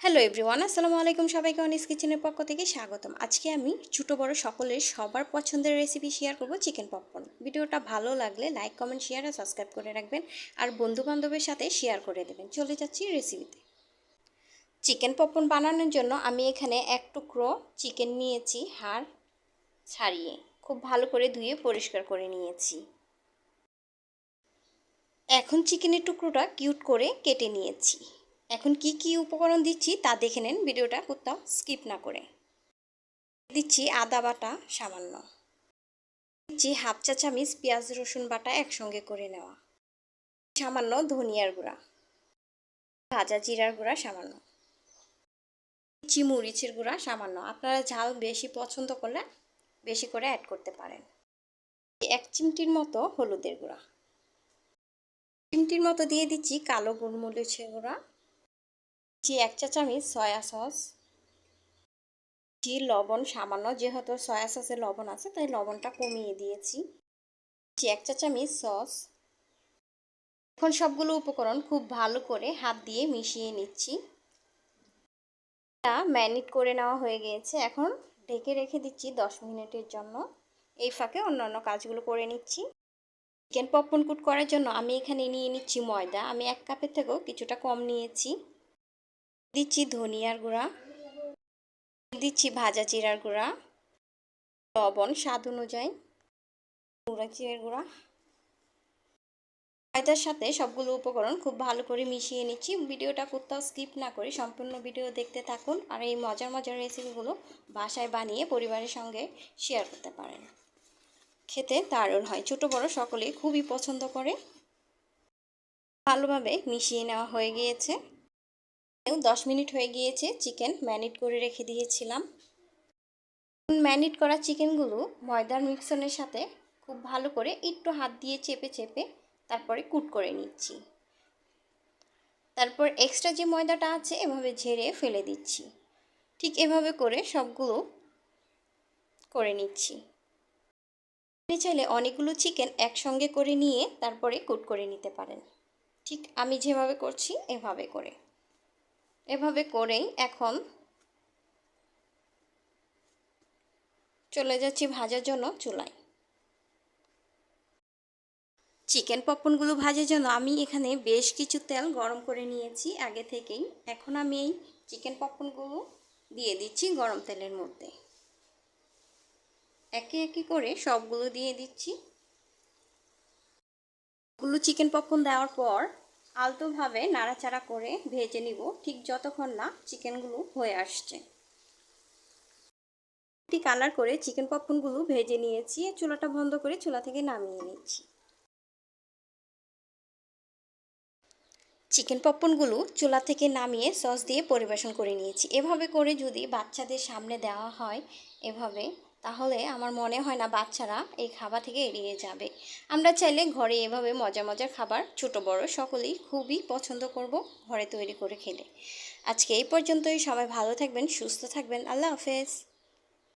Hello everyone আসসালামু আলাইকুম সবাইকে অনিস কিচেনের পক্ষ থেকে স্বাগতম। আজকে আমি ছোটো বড় সকলের সবার পছন্দের রেসিপি শেয়ার করব চিকেন পপকর্ন ভিডিওটা ভালো লাগলে লাইক কমেন্ট শেয়ার আর সাবস্ক্রাইব করে রাখবেন আর বন্ধু বান্ধবের সাথে শেয়ার করে দেবেন। চলে যাচ্ছি রেসিপিতে চিকেন পপকর্ন বানানোর জন্য আমি এখানে এক টুকরো চিকেন নিয়েছি, হাড় ছাড়িয়ে। খুব ভালো করে ধুয়ে পরিষ্কার করে নিয়েছি। এখন চিকেনের টুকরোটা কিউট করে কেটে নিয়েছি। এখন কি কি উপকরণ দিচ্ছি তা দেখে নেন, ভিডিওটা কোথাও স্কিপ না করে। দিচ্ছি আদা বাটা সামান্য। দিচ্ছি হাফ চা চামিচ পেঁয়াজ, রসুন বাটা একসঙ্গে করে নেওয়া। সামান্য ধনিয়ার গুঁড়া। ভাজা জিরার গুঁড়া সামান্য। দিচ্ছি মরিচের গুঁড়া সামান্য। আপনারা ঝাল বেশি পছন্দ করলে বেশি করে অ্যাড করতে পারেন। এক চিমটির মতো হলুদের গুঁড়া। চিমটির মতো দিয়ে দিচ্ছি কালো গোলমরিচের গুঁড়া। দিচ্ছি এক চা চামচ সয়া সস দিচ্ছি লবণ, সামান্য যেহেতু সয়া সসে লবণ আছে, তাই লবণটা কমিয়ে দিয়েছি। এক চা চামচ সস, এখন সবগুলো উপকরণ খুব ভালো করে হাত দিয়ে মিশিয়ে নিচ্ছি। ম্যারিনেট করে নেওয়া হয়ে গিয়েছে। এখন ঢেকে রেখে দিচ্ছি দশ মিনিটের জন্য। এই ফাঁকে অন্যান্য কাজগুলো করে নিচ্ছি। চিকেন পপকর্ন কুট করার জন্য আমি এখানে নিয়ে নিচ্ছি ময়দা। আমি এক কাপের থেকেও কিছুটা কম নিয়েছি। দিচ্ছি ধনিয়ার গুঁড়া, দিচ্ছি ভাজা জিরার গুঁড়া, লবণ, স্বাদ অনুযায়ী গুঁড়া চিরের গুঁড়া। ময়দার সাথে সবগুলো উপকরণ খুব ভালো করে মিশিয়ে নিচ্ছি। ভিডিওটা কোথাও স্কিপ না করে সম্পূর্ণ ভিডিও দেখতে থাকুন আর এই মজার মজার রেসিপিগুলো বাসায় বানিয়ে পরিবারের সঙ্গে শেয়ার করতে পারেন। খেতে দারুণ হয়। ছোট, বড় সকলেই খুবই পছন্দ করে। ভালোভাবে মিশিয়ে নেওয়া হয়ে গিয়েছে। দশ মিনিট হয়ে গিয়েছে চিকেন ম্যারিনেট করে রেখে দিয়েছিলাম। ম্যারিনেট করা চিকেনগুলো ময়দার মিক্সনের সাথে খুব ভালো করে একটু হাত দিয়ে চেপে চেপে তারপরে কুট করে নিচ্ছি। তারপর এক্সট্রা যে ময়দাটা আছে এভাবে ঝেড়ে ফেলে দিচ্ছি। ঠিক এভাবে করে সবগুলো করে নিচ্ছি। আপনি চাইলে অনেকগুলো চিকেন একসঙ্গে করে নিয়ে তারপরে কুট করে নিতে পারেন। ঠিক আমি যেভাবে করছি এভাবে করে। এভাবে করেই এখন চলে যাচ্ছি ভাজার জন্য চুলায়। চিকেন পপকর্নগুলো ভাজার জন্য আমি এখানে বেশ কিছু তেল গরম করে নিয়েছি আগে থেকেই। এখন আমি এই চিকেন পপকর্নগুলো দিয়ে দিচ্ছি গরম তেলের মধ্যে। একে একে করে সবগুলো দিয়ে দিচ্ছি। গুলো চিকেন পপকর্ন দেওয়ার পর আলতোভাবে নাড়াচাড়া করে ভেজে নিব, ঠিক যতক্ষণ না চিকেনগুলো হয়ে আসছে। একটি কালার করে চিকেন পপকর্নগুলো ভেজে নিয়েছি, চুলাটা বন্ধ করে চুলা থেকে নামিয়ে নিচ্ছি। চিকেন পপকর্নগুলো চুলা থেকে নামিয়ে সস দিয়ে পরিবেশন করে নিয়েছি। এভাবে করে যদি বাচ্চাদের সামনে দেওয়া হয়, এভাবে তাহলে আমার মনে হয় না বাচ্চারা এই খাবার থেকে এড়িয়ে যাবে। আমরা চাইলে ঘরে এভাবে মজা মজার খাবার, ছোট বড় সকলেই খুবই পছন্দ করব ঘরে তৈরি করে খেলে। আজকে এই পর্যন্তই। সবাই ভালো থাকবেন, সুস্থ থাকবেন। আল্লাহ হাফেজ।